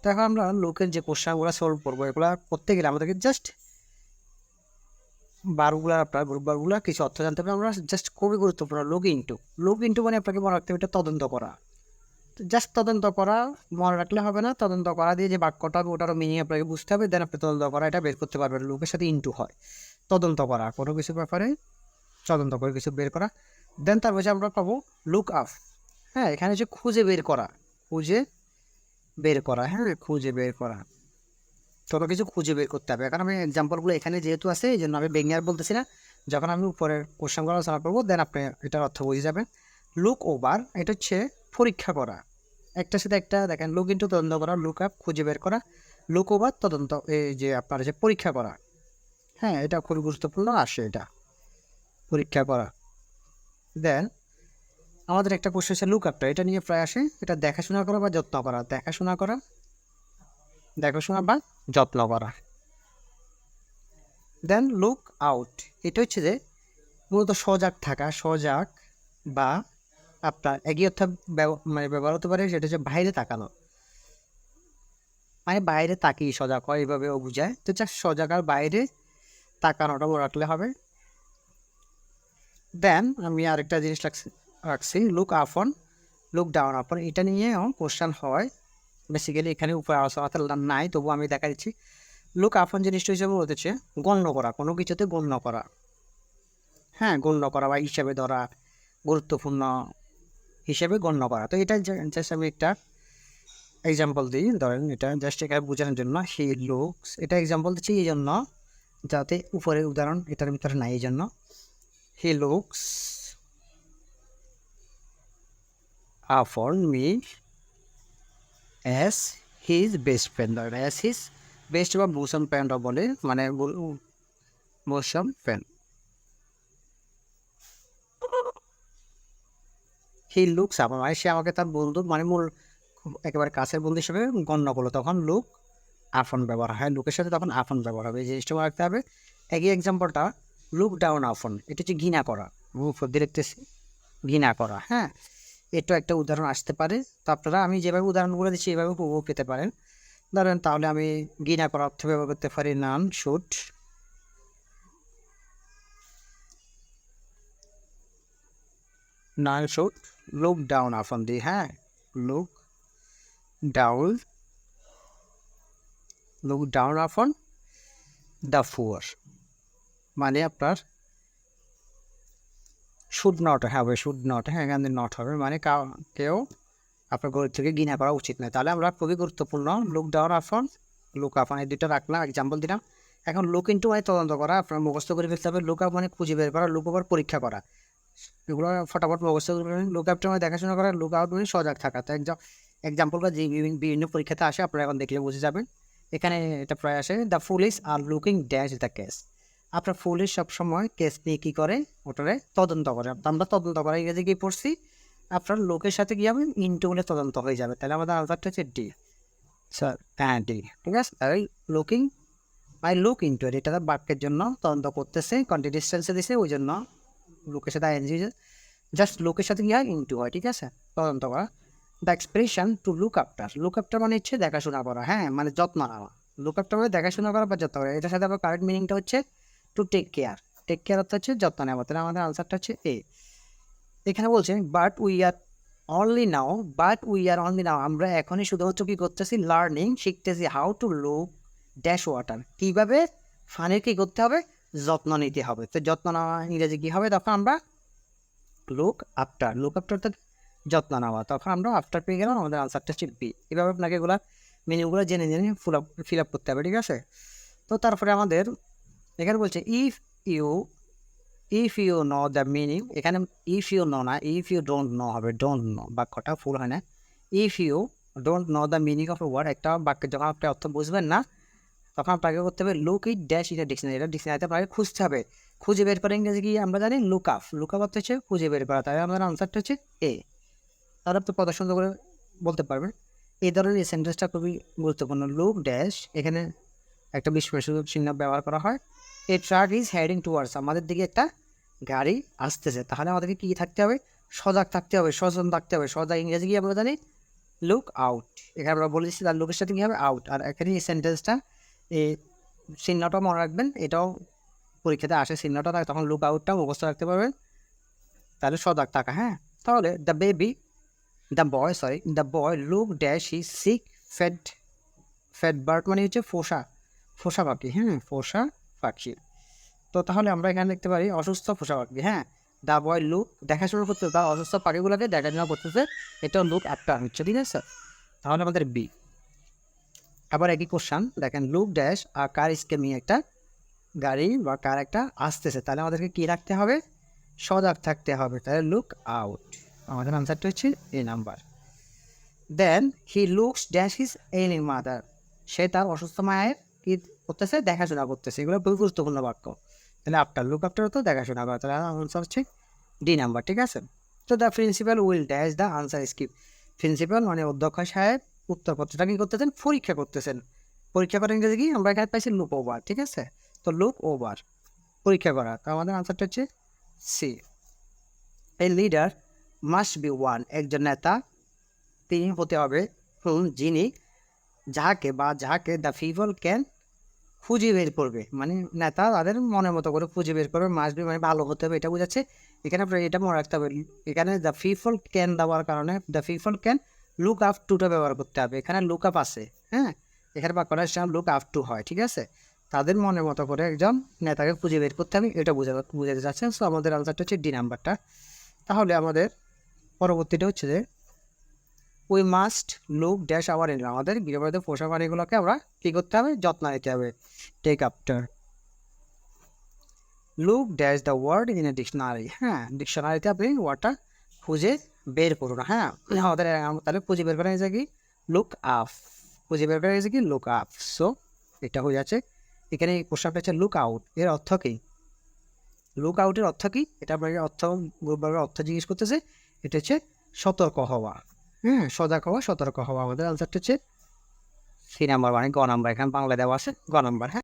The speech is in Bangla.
তো এখন আমরা লোকের যে কোশ্চেনগুলো সলভ করব, এগুলো করতে গেলে আমাদেরকে জাস্ট বারগুলো আপনার গ্রুপ বারগুলো কিছু অর্থ জানতে হবে। আমরা জাস্ট খুবই গুরুত্বপূর্ণ লোক ইন্টু লোক ইন্টু মানে আপনাকে মনে রাখতে হবে এটা তদন্ত করা। জাস্ট তদন্ত করা, মনে রাখলে হবে না। তদন্ত করা দিয়ে যে বাক্যটা হবে, ওটারও মিনিং আপনাকে বুঝতে হবে। দেন আপনি তদন্ত করা, এটা বের করতে পারবেন লোকের সাথে ইন্টু হয়। তদন্ত করা, কোনো কিছু ব্যাপারে তদন্ত করে কিছু বের করা। দেন তারপর হচ্ছে আমরা পাবো লুক আপ হ্যাঁ এখানে হচ্ছে খুঁজে বের করা, খুঁজে বের করা হ্যাঁ? খুঁজে বের করা। কোনো কিছু খুঁজে বের করতে হবে। এখন আমি এক্সাম্পলগুলো এখানে যেহেতু আছে এই জন্য আমি বেঙ্গার বলতেছি না। যখন আমি উপরের কোশ্চেনগুলো আলোচনা করব দেন আপনি এটার অর্থ বুঝে যাবেন। লুক ওভার এটা হচ্ছে পরীক্ষা করা। একটার সাথে একটা, দেখেন লুক ইন্টু তদন্ত করা লুক আপ খুঁজে বের করা। লুক ওভার তদন্ত, এই যে আপনার যে পরীক্ষা করা। হ্যাঁ এটা খুবই গুরুত্বপূর্ণ, আসে এটা। পরীক্ষা করা। দেন আমাদের একটা কোশ্চেন আছে লুক আপটা এটা নিয়ে প্রায় আসে, এটা দেখাশোনা করা বা যত্ন করা? দেখাশোনা করা, দেখাশোনা বা যত্ন করা। দেন লুক আউট এটা হচ্ছে যে মূলত সজাগ থাকা, সজাগ বা আপনার একই অর্থ ব্যব- মানে ব্যবহার হতে পারে, সেটা হচ্ছে বাইরে তাকানো। মানে বাইরে তাকিয়ে সজাগ হয় এইভাবেও বোঝায়। তো যা সজাগ আর বাইরে তাকানোটা রাখলে হবে। দেন আমি আরেকটা জিনিস রাখছি রাখছি লুক আপন লুক ডাউন আপন এটা নিয়েও কোশ্চেন হয়। বেসিক্যালি এখানে উপরে আলোচনা নাই, তবু আমি দেখা দিচ্ছি। লুক আপন জিনিসটা হিসেবে বলতেছে, গণ্য করা, কোনো কিছুতে গণ্য করা। হ্যাঁ গণ্য করা বা হিসাবে ধরা, গুরুত্বপূর্ণ হিসেবে গণ্য করা। তো এটা জাস্ট আমি একটা এক্সাম্পল দিই, ধরেন এটা জাস্ট এখানে বোঝানোর জন্য হি লুকস এটা এক্সাম্পল দিচ্ছি এই জন্য, যাতে উপরের উদাহরণ এটার ভিতরে নাই এই জন্য। He looks me as his best friend, or as his best বা bosom friend বলে মানে bosom friend হি লুকস আপন মানে সে আমাকে তার বন্ধু মানে মূল একেবারে কাছের বন্ধু হিসেবে গণ্য করল। তখন লুক আফন ব্যবহার হয়। লুকের সাথে তখন আফন ব্যবহার হবে। এই জিনিসটা মনে রাখতে হবে। একই এক্সাম্পলটা লুক ডাউন আফন। এটা হচ্ছে ঘৃণা করা। উপর দেখতেছি। ঘৃণা করা হ্যাঁ? এটা একটা উদাহরণ আসতে পারে। তো আপনারা আমি যেভাবে উদাহরণগুলো দিচ্ছি, এভাবে উপভোগ পেতে পারেন। ধরেন তাহলে আমি ঘৃণা করা অর্থ ব্যবহার করতে পারি none, shoot. None, shoot. Look down upon the হ্যাঁ। Look down. Look down upon the poor. মানে আপনার শুড নট হবে শুড নট হ্যাঁ এখানে নট হবে মানে কাউ- আপনার গরিব থেকে ঘৃণা করা উচিত নয়। তাহলে আমরা খুবই গুরুত্বপূর্ণ look down upon look up মানে দুটো রাখলাম এক্সাম্পল দিলাম। এখন লুক ইন্টু মানে তদন্ত করা, আপনার মুখস্থ করে ফেলতে হবে লুক আপ মানে খুঁজে বের করা লুক আবার পরীক্ষা করা। এগুলো ফটাফট মুখস্থ করে লুক আপটা মানে দেখাশোনা করা লুক আউট মানে সজাগ থাকা। তো এক্সাম্পল বা যে বিভিন্ন পরীক্ষাতে আসে, আপনারা এখন দেখলে বুঝে যাবেন। এখানে এটা প্রায় আসে the police are looking dash the case আপনার পুলিশ সবসময় কেস নিয়ে কী করে ওটারে তদন্ত করে। আমরা তদন্ত করা ইংরেজি গিয়ে পড়ছি আপনার লোকের সাথে গিয়ে হবে ইন্টু বলে তদন্ত হয়ে যাবে। তাহলে আমাদের আনসারটা হচ্ছে ডি। স্যার হ্যাঁ ডি। ঠিক আছে? তাই লুকিং আই লুক ইন্টু এটা তার বাক্যের জন্য তদন্ত করতেছে কন্টিনিউস টেন্সে দিছে ওই জন্য লোকের সাথে আইএনজি জাস্ট লোকের সাথে গিয়ে ইন্টু হয় ঠিক আছে? তদন্ত করা। The expression to look after look after মানে হচ্ছে দেখাশোনা করা। হ্যাঁ মানে যত্ন নেওয়া। লুক আফটার মানে দেখাশোনা করা বা যত্ন করা। এটার সাথে আবার কারেক্ট মিনিংটা হচ্ছে to take care take care অর্থ হচ্ছে যত্ন নেওয়া। তাহলে আমাদের আনসারটা হচ্ছে এ এখানে বলছে but we are only now but we are only now আমরা এখনই শুধুমাত্র কী করতেছি লার্নিং শিখতেছি how to look dash water কীভাবে? ফানের কী করতে হবে? যত্ন নিতে হবে। তো যত্ন নেওয়া ইংরেজি কী হবে? তখন আমরা লুক আফটার লুক আফটার অর্থাৎ যত্ন নেওয়া। তখন আমরা আফটার পেয়ে গেলাম, আমাদের আনসারটা হচ্ছে বি এভাবে আপনাকে এগুলা মেনুগুলো জেনে জেনে ফুল আপ ফিল আপ করতে হবে, ঠিক আছে? তো তারপরে আমাদের এখানে বলছে if you if you know the meaning এখানে ইফ ইউ নো না ইফ ইউ ডোন্ট নো হবে ডোন্ট নো বাক্যটা ফুল হয় না। If you don't know the meaning of a word একটা বাক্যের যখন আপনি অর্থ বুঝবেন না, তখন আপনাকে করতে হবে look it dash it dictionary এটা ডিকশনারিতে আপনাকে খুঁজতে হবে। খুঁজে বের করে ইংরেজি কি আমরা জানি? লুক আপ লুক আপ হচ্ছে খুঁজে বের করা। তাই আমাদের আনসারটা হচ্ছে এ তাহলে আপনি সুন্দর করে বলতে পারবেন। এই ধরনের এই সেন্টেন্সটা খুবই গুরুত্বপূর্ণ। লুক ড্যাশ এখানে একটা বিস্ময় চিহ্ন ব্যবহার করা হয়। A truck is heading towards আমাদের দিকে একটা গাড়ি আসতেছে। তাহলে আমাদেরকে কী থাকতে হবে? সজাগ থাকতে হবে, সচেতন থাকতে হবে। সজাগ ইংরেজি কি আমরা জানি? লুক আউট এখানে আমরা বলেছি তার লুকের সাথে কী হবে? আউট আর এখানে এই সেন্টেন্সটা এই চিহ্নটা মনে রাখবেন, এটাও পরীক্ষাতে আসে চিহ্নটা থাকে তখন লুক আউটটাও মুখস্থ রাখতে পারবেন। তাহলে সজাগ থাকা হ্যাঁ? তাহলে the baby the boy sorry the boy look dash he sick fed fed bird মানে হচ্ছে ফোসা। ফোসা পাখি হ্যাঁ ফোসা। পাখি। তো তাহলে আমরা এখানে দেখতে পারি অসুস্থ ফোসা পাখি হ্যাঁ? দ্য বয় লুক দেখাশোনা করতে তার অসুস্থ পাখিগুলোকে দেখাশোনা করতেছে। এটাও লুক একটা হচ্ছে, ঠিক আছে? তাহলে আমাদের বি। আবার একই কোশ্চান দেখেন, লুক ড্যাশ আর কার স্কেমি একটা গাড়ি বা কার একটা আসতেছে। তাহলে আমাদেরকে কী রাখতে হবে? সজাগ থাকতে হবে, তাহলে লুক আউট আমাদের আনসারটা হচ্ছে a number then he looks dash his ailing mother সে তার অসুস্থ মায়ের কি করতেছে, দেখাশোনা করতেছে। এগুলো খুবই গুরুত্বপূর্ণ বাক্য। তাহলে আফটার লুক আফটার তো দেখাশোনা করা। তাহলে আনসার হচ্ছে ডি নাম্বার ঠিক আছে? তো the principal will dash the answer skip principal মানে অধ্যক্ষ সাহেব উত্তরপত্রটা কি করতেছেন? পরীক্ষা করতেছেন। পরীক্ষা করার ইংরেজি কি? আমরা এখানে পাইছি লুক ওভার ঠিক আছে? তো লুক ওভার পরীক্ষা করা। তো আমাদের আনসারটা হচ্ছে C a leader must be one একজন নেতা, তিনি হতে হবে যিনি যাহাকে বা যাহাকে দ্য পিপল ক্যান খুঁজে বের করবে। মানে নেতা তাদের মনের মতো করে খুঁজে বের করবে মাস্ট মানে ভালো হতে হবে, এটা বোঝাচ্ছে। এখানে আপনার এটা মনে রাখতে হবে, এখানে দ্য পিপল ক্যান দেওয়ার কারণে the people can look up টুটা ব্যবহার করতে হবে। এখানে লুক আপ আছে হ্যাঁ? এখানে বা করার সময় লুক আপ টু হয়, ঠিক আছে? তাদের মনের মতো করে একজন নেতাকে খুঁজে বের করতে হবে, এটা বোঝা, বোঝাতে চাচ্ছেন। সো আমাদের আনসারটা হচ্ছে ডি নাম্বারটা তাহলে আমাদের পরবর্তীটা হচ্ছে যে we must look dash our N আমাদের গৃহপালিত পোষা প্রাণীগুলোকে আমরা কী করতে হবে? যত্ন নিতে হবে। Take after look dash the word in a dictionary হ্যাঁ ডিকশনারিতে আপনি ওয়ার্ডটা খুঁজে বের করুন। হ্যাঁ আমাদের আম- তাহলে খুঁজে বের করা হয়েছে কি? লুক আপ খুঁজে বের করা হয়েছে কি? লুক আপ সো এটা হয়ে যাচ্ছে। এখানে প্রশ্নটা হচ্ছে লুক আউট এর অর্থ কী? লুক আউটের অর্থ কী? এটা আপনাকে অর্থ, গ্রুপভাবে অর্থ জিজ্ঞেস করতেছে। এটা হচ্ছে সতর্ক হওয়া। হ্যাঁ সজাগ হওয়া, সতর্ক হওয়া আমাদের আনসারটা হচ্ছে সি নাম্বার মানে গ নাম্বার এখানে বাংলা দেওয়া আছে, গ নাম্বার হ্যাঁ?